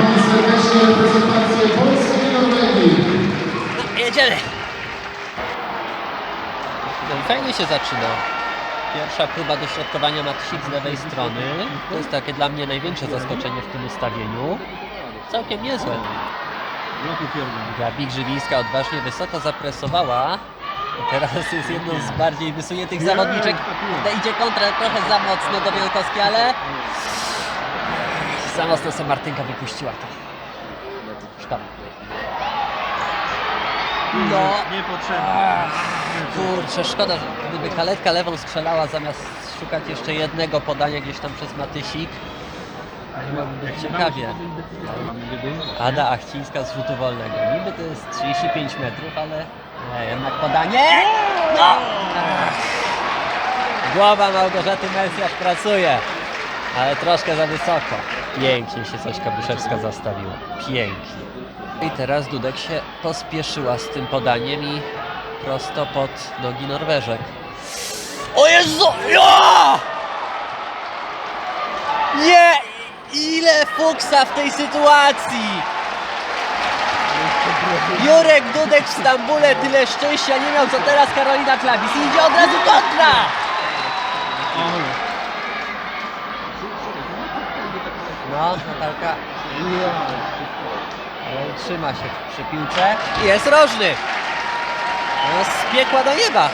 Witamy serdecznie reprezentację Polski i Norwegii. Jedziemy! Fajnie się zaczyna. Pierwsza próba dośrodkowania Matsik z lewej strony. To jest takie dla mnie największe zaskoczenie w tym ustawieniu. Całkiem niezłe. Gabi Grzywińska odważnie wysoko zapresowała. Teraz jest jedną z bardziej wysuniętych zawodniczek. Idzie kontra trochę za mocno do Wielkowskiej, ale... Za mocno sobie Martynka wypuściła to. Szkoda. No, Niepotrzebne. Kurczę, szkoda, że gdyby kaletka lewą strzelała zamiast szukać jeszcze jednego podania gdzieś tam przez Matysik. Byłoby być ciekawie. Ada Achcińska z rzutu wolnego. Niby to jest 35 metrów, ale nie, jednak podanie. No! Głowa Małgorzaty Mesjasz pracuje, ale troszkę za wysoko. Pięknie się Sośka Buszewska zastawiła. Pięknie. I teraz Dudek się pospieszyła z tym podaniem i prosto pod nogi Norweżek. O Jezu! Ja! Nie! Ile fuksa w tej sytuacji! Jurek Dudek w Stambule tyle szczęścia nie miał, co teraz Karolina Klabis. I idzie od razu kontra! No, Natalka. Ale trzyma się przy piłce. Jest rożny! No, z piekła do nieba!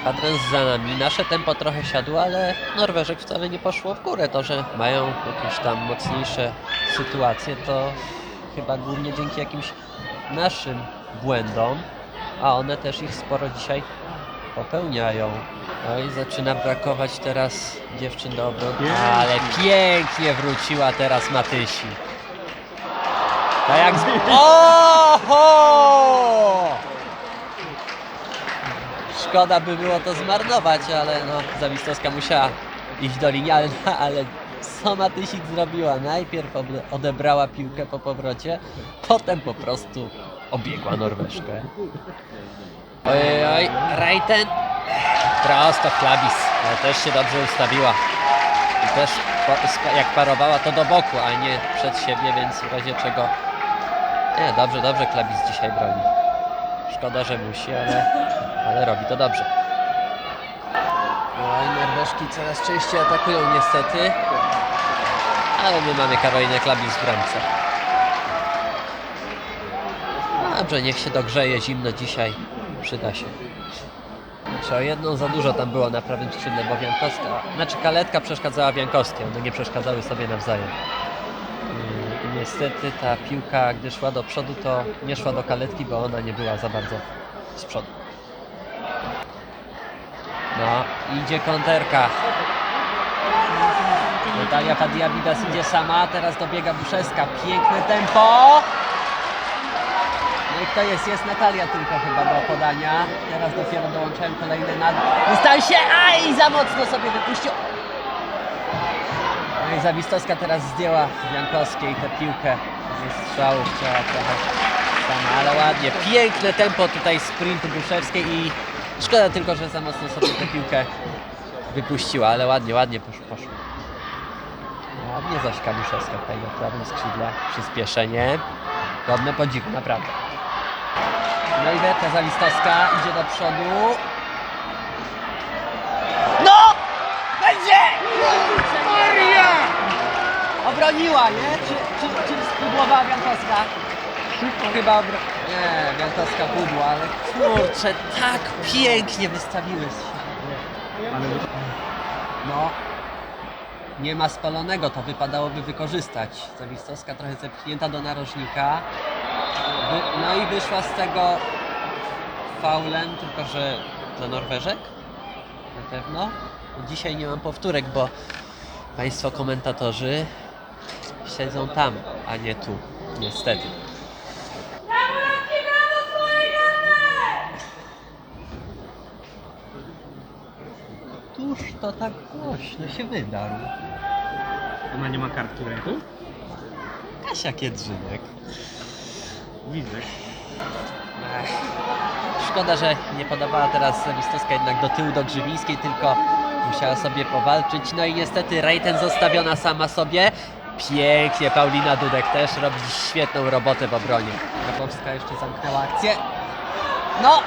Kwadrans za nami. Nasze tempo trochę siadło, ale Norweżek wcale nie poszło w górę. To, że mają jakieś tam mocniejsze sytuacje, to chyba głównie dzięki jakimś naszym błędom, a one też ich sporo dzisiaj popełniają. No i zaczyna brakować teraz dziewczyn do obrony. Ale pięknie wróciła teraz Matysi. Tak jak z... Oho! Szkoda by było to zmarnować, ale no, Zawistowska musiała iść do linii, ale, ale co Matysik zrobiła? Najpierw odebrała piłkę po powrocie, potem po prostu obiegła Norweszkę. Oj, oj, Reiten prosto w klabis, ale też się dobrze ustawiła. I też jak parowała to do boku, a nie przed siebie, więc w razie czego... Nie, dobrze, dobrze klabis dzisiaj broni. Szkoda, że musi, ale, ale robi to dobrze. No i Norweżki coraz częściej atakują niestety. Ale my mamy Karolinę Klabis w bramce. Dobrze, niech się dogrzeje zimno dzisiaj. Przyda się. Znaczy jedną za dużo tam było na prawym skrzydle, bo Wiankowska, znaczy Kaletka przeszkadzała Wiankowskiej, one nie przeszkadzały sobie nawzajem. I niestety ta piłka, gdy szła do przodu, to nie szła do Kaletki, bo ona nie była za bardzo z przodu. No, idzie konterka. Natalia Padiabidas idzie sama, teraz dobiega Buszewska. Piękne tempo. Kto jest? Jest Natalia tylko chyba do podania. Teraz dopiero dołączałem kolejny na dystansie. Aj, za mocno sobie wypuścił. No i Zawistowska teraz zdjęła Jankowskiej tę piłkę ze strzału. Chciała trochę sama, ale ładnie. Piękne tempo tutaj sprintu Buszewskiej i szkoda tylko, że za mocno sobie tę piłkę wypuściła, ale ładnie, ładnie posz, poszło. Ładnie Zośka Buszewska tutaj na prawym skrzydle. Przyspieszenie. Godne podziwu, naprawdę. No i Werka Zawistowska idzie do przodu. No! Będzie! Maria! Obroniła, nie? Czy, czy, czy spudłowała Wiankowska? Chyba obro... Nie, Wiankowska pudła, ale kurczę, tak pięknie wystawiły się. No. Nie ma spalonego, to wypadałoby wykorzystać. Zawistowska trochę zepchnięta do narożnika. No i wyszła z tego faulem, tylko że to Norweżek? Na pewno. Dzisiaj nie mam powtórek, bo Państwo komentatorzy siedzą tam, a nie tu. Niestety. Któż to tak głośno się wydarł? Ona nie ma kartki w ręku? Kasia Kiedrzynek. Szkoda, że nie podawała teraz Zawistowska jednak do tyłu do Grzywińskiej, tylko musiała sobie powalczyć. No i niestety Reiten zostawiona sama sobie. Pięknie, Paulina Dudek też robi świetną robotę w obronie. Grabowska jeszcze zamknęła akcję. No!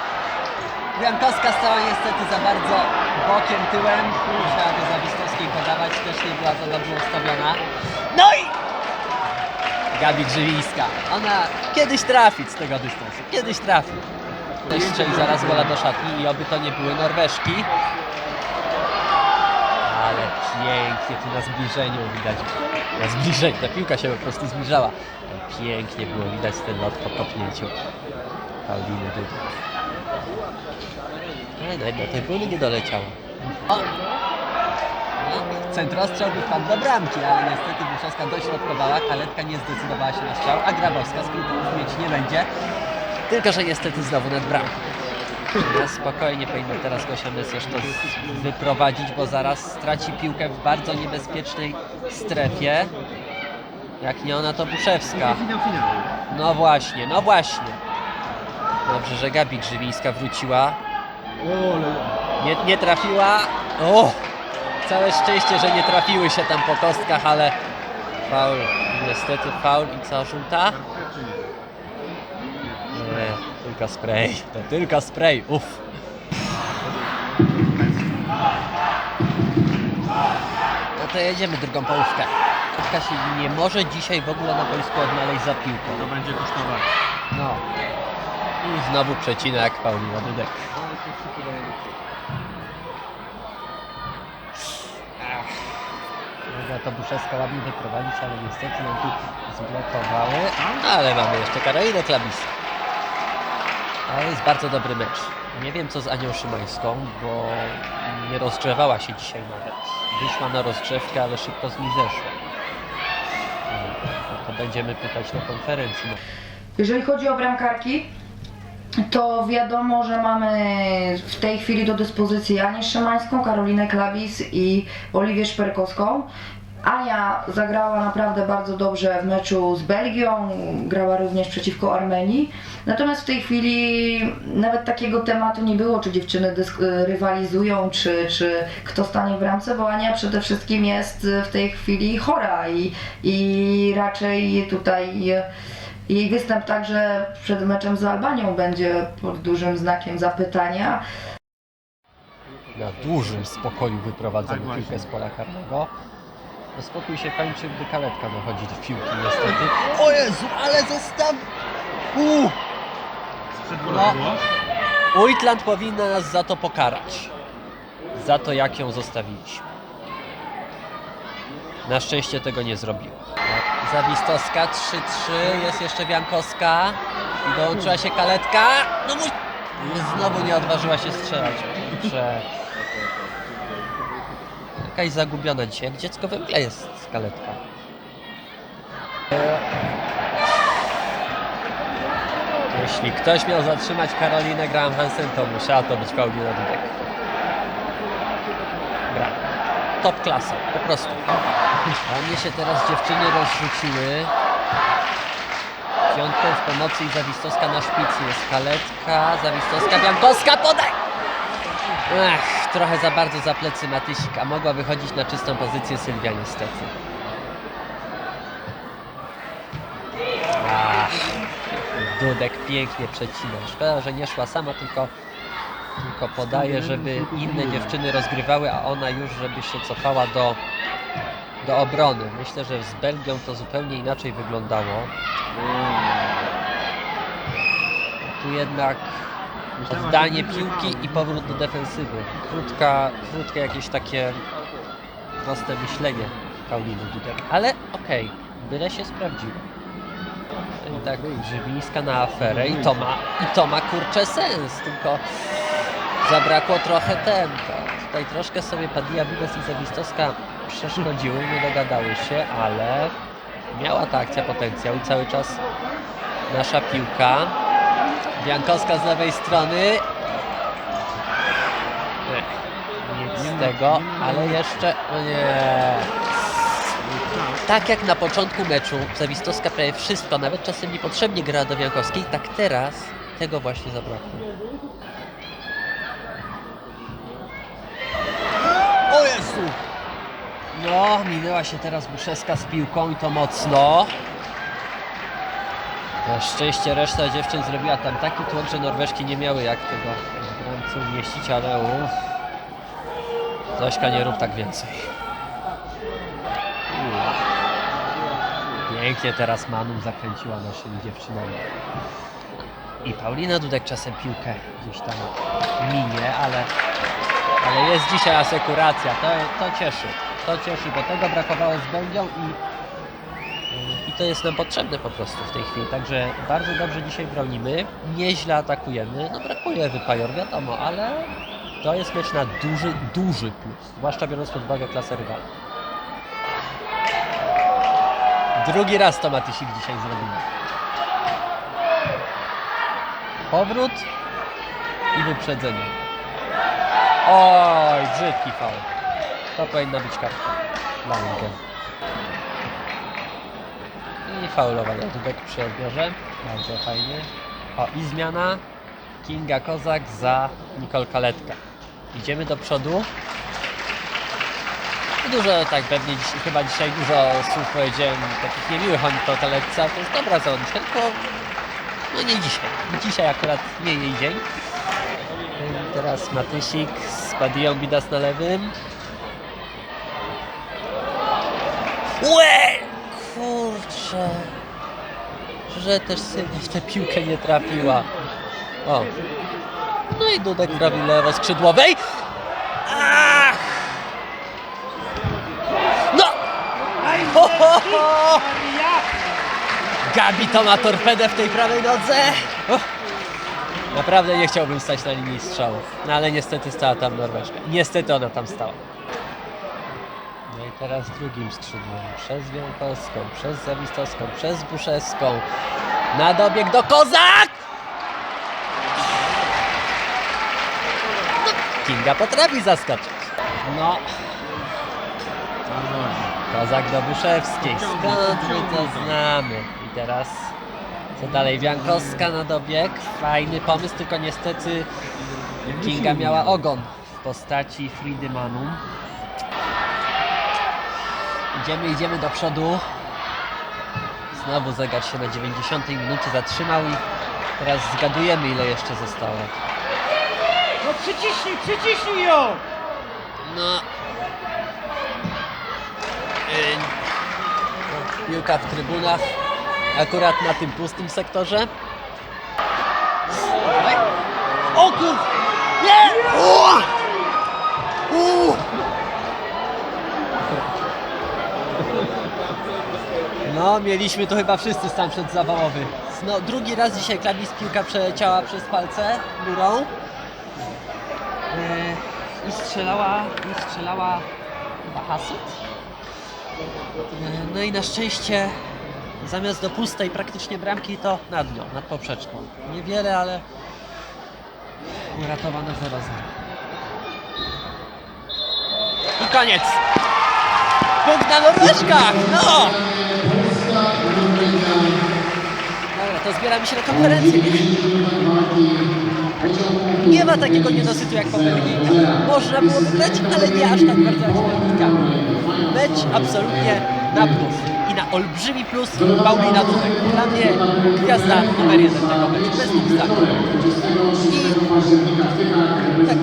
Wiankowska stała niestety za bardzo bokiem, tyłem. Musiała do Zawistowskiej podawać, też nie była za dobrze ustawiona. No i Gabi Grzywińska. Ona kiedyś trafi z tego dystansu. Kiedyś trafi. Też strzeli zaraz gola do szatni i oby to nie były Norweżki. Ale pięknie tu na zbliżeniu widać. Na zbliżeniu, ta piłka się po prostu zbliżała. Pięknie było widać ten lot po kopnięciu Pauliny Dudek. Ale do tej bóli nie doleciało. O! Centrostrzał wypadł do bramki, ale niestety Buszowska dośrodkowała, Kaletka nie zdecydowała się na strzał, a Grabowska skrótów mieć nie będzie. Tylko, że niestety znowu nad bramką. Na spokojnie powinno teraz Gosia Mesjasz to z- wyprowadzić, bo zaraz straci piłkę w bardzo niebezpiecznej strefie. Jak nie ona, to Buszewska. No właśnie, no właśnie. Dobrze, że Gabi Grzywińska wróciła. Nie, nie trafiła. O! Całe szczęście, że nie trafiły się tam po kostkach, ale faul. Niestety faul i co, żółta? Nie, tylko spray. To tylko spray. Uff. No to jedziemy drugą połówkę. Piłka się nie może dzisiaj w ogóle na boisku odnaleźć za piłką. To będzie kosztować. No. I znowu przecinek Paulina Dudek. To Buszewska ładnie wyprowadzić, ale niestety nam tu zblokowały. Ale mamy jeszcze Karolinę Klabisa. Ale jest bardzo dobry mecz. Nie wiem co z Anią Szymańską, bo nie rozgrzewała się dzisiaj nawet. Wyszła na rozgrzewkę, ale szybko z niej zeszła. No, To będziemy pytać na konferencji. No. Jeżeli chodzi o bramkarki, to wiadomo, że mamy w tej chwili do dyspozycji Anię Szymańską, Karolinę Klabis i Oliwię Szperkowską. Ania zagrała naprawdę bardzo dobrze w meczu z Belgią, grała również przeciwko Armenii. Natomiast w tej chwili nawet takiego tematu nie było, czy dziewczyny rywalizują, czy, czy kto stanie w bramce, bo Ania przede wszystkim jest w tej chwili chora i, i raczej tutaj jej występ także przed meczem z Albanią będzie pod dużym znakiem zapytania. na dużym spokoju wyprowadzamy Tak piłkę z pola karnego. No spokój się kończy, gdy kaletka dochodzi do piłki niestety. O Jezu, ale zostaw... Uuu! Sprzed No. powinna nas za to pokarać. Za to, jak ją zostawiliśmy. Na szczęście tego nie zrobiła. Zawistowska 3-3, jest jeszcze Wiankowska dołączyła się Kaletka. No mój... Znowu nie odważyła się strzelać. Kurczę. Jakaś zagubiona dzisiaj, jak dziecko we mgle jest Kaletka. Jeśli ktoś miał zatrzymać Karolinę Graham Hansen, to musiała to być Paulina Dudek. Brawo. Top klasa, po prostu. Ładnie się teraz dziewczyny rozrzuciły. Piątką w pomocy i Zawistowska na szpicy jest Kaletka, Zawistowska, Biankowska, podaj! Ech, trochę za bardzo za plecy Matysik, a mogła wychodzić na czystą pozycję Sylwia niestety. Ach, Dudek pięknie przecina. Szkoda, że nie szła sama, tylko, tylko podaje, żeby inne dziewczyny rozgrywały, a ona już, żeby się cofała do, do obrony. Myślę, że z Belgią to zupełnie inaczej wyglądało. Tu jednak oddanie piłki i powrót do defensywy. Krótka, krótkie jakieś takie proste myślenie Pauliny Dudek. Ale okej, byle się sprawdziło. I tak Grzywińska na aferę i to ma, i to ma kurczę sens, tylko zabrakło trochę tempa. Tutaj troszkę sobie Padilla Vides i Zawistowska przeszkodziły, nie dogadały się, ale miała ta akcja potencjał i cały czas nasza piłka. Biankowska z lewej strony. Nic z tego, ale jeszcze. No nie. Tak jak na początku meczu Zawistowska prawie wszystko, nawet czasem niepotrzebnie grała do Biankowskiej, tak teraz tego właśnie zabrakło. O Jezu! No, minęła się teraz Buszewska z piłką i to mocno. Na szczęście reszta dziewczyn zrobiła tam taki tłok, że Norweżki nie miały jak tego w bramce umieścić, ale uff. Zośka, nie rób tak więcej. Pięknie teraz Manum zakręciła naszymi dziewczynami. I Paulina Dudek czasem piłkę gdzieś tam minie, ale, ale jest dzisiaj asekuracja. To, to cieszy. To cieszy, bo tego brakowało z Będzią i, i to jest nam potrzebne po prostu w tej chwili. Także bardzo dobrze dzisiaj bronimy. Nieźle atakujemy. No brakuje wypajor, wiadomo, ale to jest mecz na duży, duży plus. Zwłaszcza biorąc pod uwagę klasę rywala. Drugi raz to Matysik dzisiaj zrobimy. Powrót i wyprzedzenie. Oj, brzydki faul. To powinna być kartka dla Inge. I faulowanie Dudek przy odbiorze. Bardzo fajnie. O, i zmiana. Kinga Kozak za Nicole Kaletka. Idziemy do przodu. Dużo, tak pewnie dziś, chyba dzisiaj dużo słów powiedziałem takich niemiłych o Nicole Kaletce, ale to jest dobra zawodniczka, tylko no nie dzisiaj. Dzisiaj akurat nie jej dzień. Teraz Matysik z Badią Bidas na lewym. Łe! Kurczę. Że też syna w tę piłkę nie trafiła. O. No i Dudek prawi lewo skrzydłowej. Ach! No! Ho, ho, ho! Gabi to ma torpedę w tej prawej nodze. Naprawdę nie chciałbym stać na linii strzału. No ale niestety stała tam Norweszka. Niestety ona tam stała. No i teraz drugim skrzydłem. Przez Wielkowską, przez Zawistowską, przez Buszewską. Na dobieg do Kozak! Kinga potrafi zaskoczyć. No, Kozak do Buszewskiej. Skąd my to znamy? I teraz co dalej? Wiankowska na dobieg. Fajny pomysł, tylko niestety Kinga miała ogon w postaci Fridy Manum. Idziemy, idziemy do przodu. Znowu zegar się na 90 minucie zatrzymał i teraz zgadujemy ile jeszcze zostało. No przyciśnij, przyciśnij ją! No. Yy, Piłka w trybunach. Akurat na tym pustym sektorze. O kur... Nie! O! No, mieliśmy tu chyba wszyscy stan przedzawałowy. No, drugi raz dzisiaj klabis piłka przeleciała przez palce górą. Yy, I strzelała, i strzelała chyba Hasit. Yy, No i na szczęście zamiast do pustej praktycznie bramki to nad nią, nad poprzeczką. Niewiele, ale uratowane 0-0. I koniec! Punkt na Norweszkach! No! Dobra, to zbieramy się na konferencję. Nie? Ma takiego niedosytu jak Belgijkach. Można było wygrać, ale nie aż tak bardzo jak Belgijkami. Mecz absolutnie na plus. I na olbrzymi plus Paulina Dudek. Dla mnie gwiazda numer jeden tego meczu. Bez dwóch zdań. I tak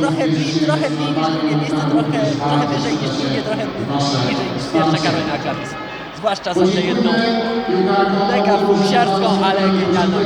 trochę trochę mniej niż drugie miejsce, trochę, trochę wyżej niż drugie, trochę niżej niż pierwsza Karolina Klapis. Zwłaszcza za tę jedną mega fuksiarską, ale genialną.